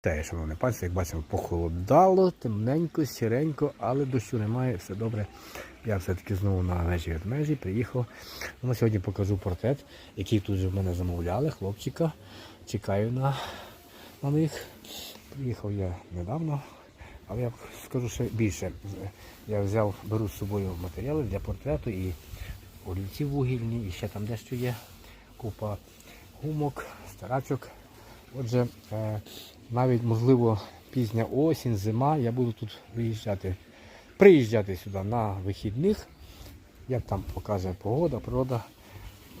Те, шановне пальці, як бачимо, похолодало, темненько, сіренько, але дощу немає, все добре. Я все-таки знову на межі від межі приїхав. Ну, сьогодні покажу портрет, який тут в мене замовляли, хлопчика. Чекаю на, на них. Приїхав я недавно, але я скажу ще більше. Я взяв, беру з собою матеріали для портрету і олівці вугільні, і ще там дещо є. Купа гумок, старачок. Отже, е, навіть можливо пізня осінь, зима, я буду тут виїжджати, приїжджати сюди на вихідних. Як там покаже погода, природа.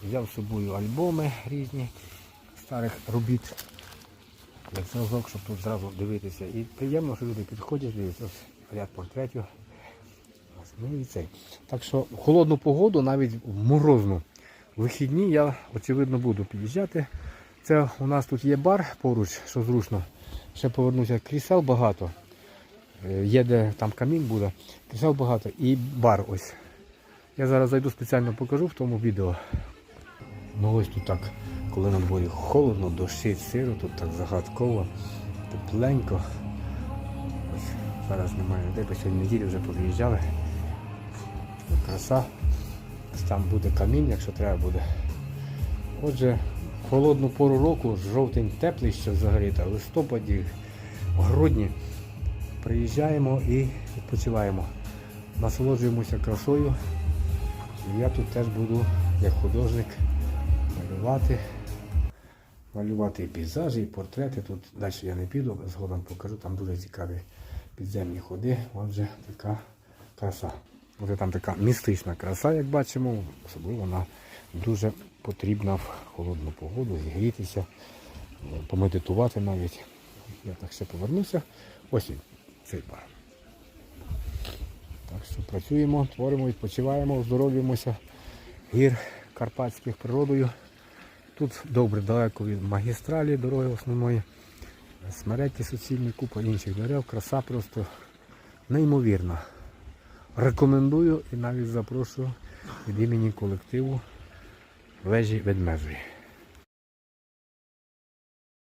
Взяв з собою альбоми різні старих робіт. Як зразок, щоб тут зразу дивитися. І приємно, що люди підходять, дивляться ряд портретів. Ну. Так що в холодну погоду, навіть в морозну, вихідні я очевидно буду під'їжджати. Це у нас тут є бар поруч, що зручно. Ще повернуся крісел багато. Е, Є де там камін буде, крісел багато і бар ось. Я зараз зайду спеціально покажу в тому відео. Ну ось тут так, коли на дворі холодно, дощить сиро, тут так загадково, тепленько. Ось зараз немає людей, бо сьогодні неділю вже повиїжджали. Краса. Там буде камінь, якщо треба буде. Отже, холодну пору року, жовтень теплий ще взагалі, та листопаді, в грудні приїжджаємо і відпочиваємо. Насолоджуємося красою. Я тут теж буду, як художник, малювати. Малювати і пейзажі, і портрети. Тут далі я не піду, згодом покажу, там дуже цікаві підземні ходи. Отже, така краса. Оце там така містична краса, як бачимо, особливо вона дуже потрібна в холодну погоду, зігрітися, помедитувати навіть. Я так ще повернуся. Ось він, цей бар. Так що працюємо, творимо, відпочиваємо, оздоровлюємося гір карпатських природою. Тут добре далеко від магістралі дороги основної. Смереті суцільні, купа інших дерев, краса просто неймовірна. Рекомендую і навіть запрошую від імені колективу Vai, vai de.